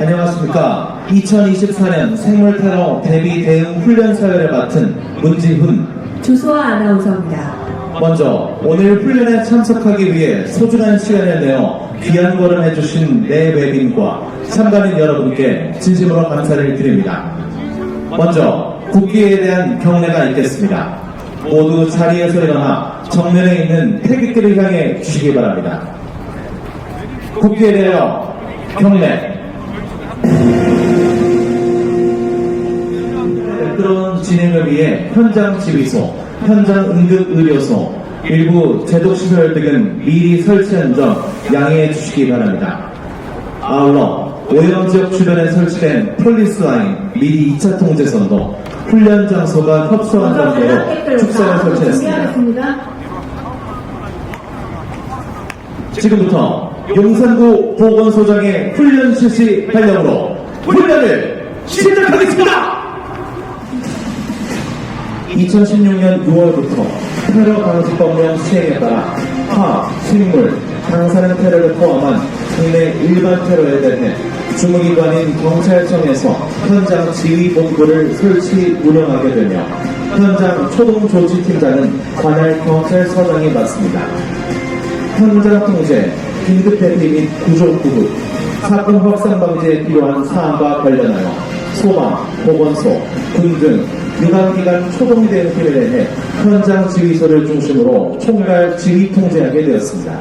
안녕하십니까. 2024년 생물 테러 대비 대응 훈련 사열을 맡은 문지훈. 조소아 아나운서입니다. 먼저 오늘 훈련에 참석하기 위해 소중한 시간을 내어 귀한 걸음 해주신 내 외빈과 참가인 여러분께 진심으로 감사를 드립니다. 먼저 국기에 대한 경례가 있겠습니다. 모두 자리에서 일어나 정면에 있는 태극기를 향해 주시기 바랍니다. 국기에 대하여 경례. 매끄러운 진행을 위해 현장 지휘소, 현장 응급의료소, 일부 제독시설 등은 미리 설치한 점 양해해 주시기 바랍니다. 아울러 오염 지역 주변에 설치된 폴리스 라인 미리 2차 통제선도 훈련 장소가 협소한 대학객들 축사를 설치했습니다. 지금부터 용산구 보건소장의 훈련 실시 발령으로 훈련을 시작하겠습니다! 2016년 6월부터 테러 방지법령 시행에 따라 화, 식물, 방사능 테러를 포함한 국내 일반 테러에 대해 주무기관인 경찰청에서 현장 지휘본부를 설치 운영하게 되며 현장 초동조치팀장은 관할 경찰서장이 맡습니다. 현장 통제, 긴급 대피 및 구조 구급, 사건 확산 방지에 필요한 사안과 관련하여 소방, 보건소, 군 등 유관기관 초동 대응팀에 대해 현장 지휘소를 중심으로 총괄 지휘 통제하게 되었습니다.